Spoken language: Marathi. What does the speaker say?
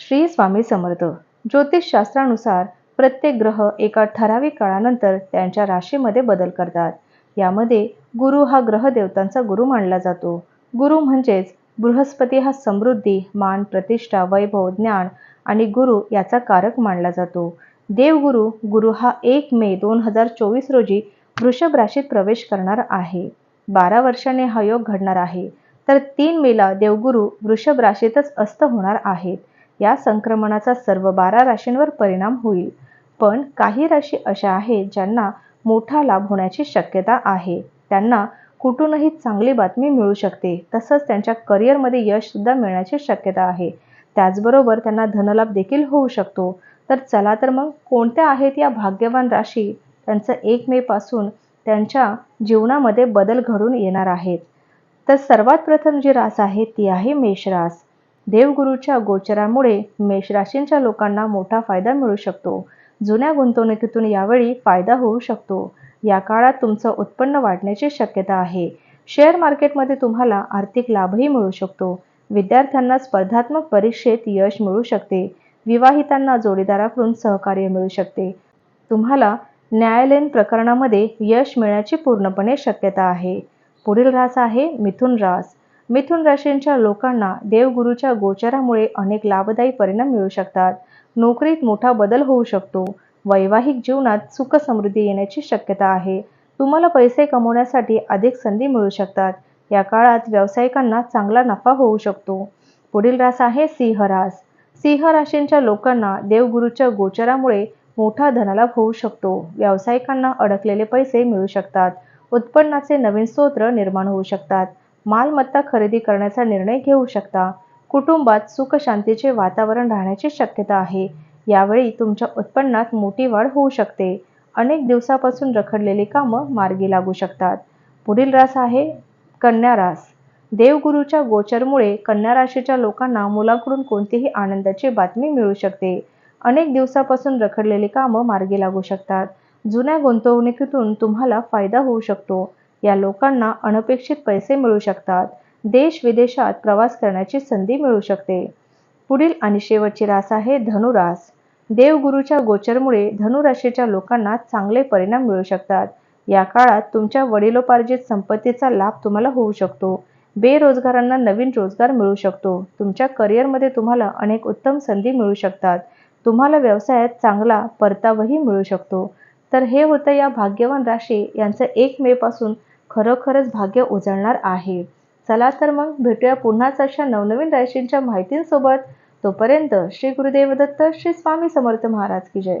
श्री स्वामी समर्थ. ज्योतिषशास्त्रानुसार प्रत्येक ग्रह एका ठराविक काळानंतर त्यांच्या राशीमध्ये बदल करतात. यामध्ये गुरु हा ग्रह देवतांचा गुरु मानला जातो. गुरु म्हणजेच बृहस्पती हा समृद्धी मान प्रतिष्ठा वैभव ज्ञान आणि गुरु याचा कारक मानला जातो. देवगुरु गुरु हा एक मे दोन हजार चोवीस रोजी वृषभ राशीत प्रवेश करणार आहे. बारा वर्षाने हा योग घडणार आहे. तर तीन मेला देवगुरु वृषभ राशीतच अस्त होणार आहेत. या संक्रमणाचा सर्व बारा राशींवर परिणाम होईल. पण काही राशी अशा आहेत ज्यांना मोठा लाभ होण्याची शक्यता आहे. त्यांना कुठूनही चांगली बातमी मिळू शकते. तसंच त्यांच्या करिअरमध्ये यशसुद्धा मिळण्याची शक्यता आहे. त्याचबरोबर त्यांना धनलाभ देखील होऊ शकतो. तर चला तर मग कोणत्या आहेत या भाग्यवान राशी? त्यांचं एक मे पासून त्यांच्या जीवनामध्ये बदल घडून येणार आहेत. तर सर्वात प्रथम जी रास आहे ती आहे मेषरास देवगुरूच्या गोचरामुळे मेष राशींच्या लोकांना मोठा फायदा मिळू शकतो. जुन्या गुंतवणुकीतून यावेळी फायदा होऊ शकतो. या काळात तुमचं उत्पन्न वाढण्याची शक्यता आहे. शेअर मार्केटमध्ये तुम्हाला आर्थिक लाभही मिळू शकतो. विद्यार्थ्यांना स्पर्धात्मक परीक्षेत यश मिळू शकते. विवाहितांना जोडीदाराकडून सहकार्य मिळू शकते. तुम्हाला न्यायालयीन प्रकरणामध्ये यश मिळण्याची पूर्णपणे शक्यता आहे. पुढील रास आहे मिथुन रास. मिथुन राशींच्या लोकांना देवगुरूच्या गोचरामुळे अनेक लाभदायी परिणाम मिळू शकतात. नोकरीत मोठा बदल होऊ शकतो. वैवाहिक जीवनात सुख समृद्धी येण्याची शक्यता आहे. तुम्हाला पैसे कमवण्यासाठी अधिक संधी मिळू शकतात. या काळात व्यावसायिकांना चांगला नफा होऊ शकतो. पुढील रास आहे सिंह रास. सिंह राशींच्या लोकांना देवगुरूच्या गोचरामुळे मोठा धनलाभ होऊ शकतो. व्यावसायिकांना अडकलेले पैसे मिळू शकतात. उत्पन्नाचे नवीन स्तोत्र निर्माण होऊ शकतात. मालमत्ता खरेदी करण्याचा निर्णय घेऊ शकता. कुटुंबात सुखशांतीचे वातावरण राहण्याची शक्यता आहे. यावेळी तुमच्या उत्पन्नात मोठी वाढ होऊ शकते. अनेक दिवसापासून रखडलेली कामं मार्गी लागू शकतात. पुढील रास आहे कन्या रास. देवगुरूच्या गोचरमुळे कन्या राशीच्या लोकांना मुलाकडून कोणतीही आनंदाची बातमी मिळू शकते. अनेक दिवसापासून रखडलेली कामं मार्गी लागू शकतात. जुन्या गुंतवणुकीतून तुम्हाला फायदा होऊ शकतो. या लोकांना अनपेक्षित पैसे मिळू शकतात. देश विदेशात प्रवास करण्याची संधी मिळू शकते. पुढील आणि शेवटची रास आहे धनुरास. देवगुरूच्या गोचरमुळे धनुराशीच्या लोकांना चांगले परिणाम मिळू शकतात. या काळात तुमच्या वडिलोपार्जित संपत्तीचा लाभ तुम्हाला होऊ शकतो. बेरोजगारांना नवीन रोजगार मिळू शकतो. तुमच्या करिअरमध्ये तुम्हाला अनेक उत्तम संधी मिळू शकतात. तुम्हाला व्यवसायात चांगला परतावाही मिळू शकतो. तर हे होतं या भाग्यवान राशी. यांचं एक मे पासून खरोखरच भाग्य उजळणार आहे. चला तर मग भेटूया पुन्हाच अशा नवनवीन राशींच्या माहितींसोबत. तोपर्यंत श्री गुरुदेव दत्त श्री स्वामी समर्थ महाराज की जय.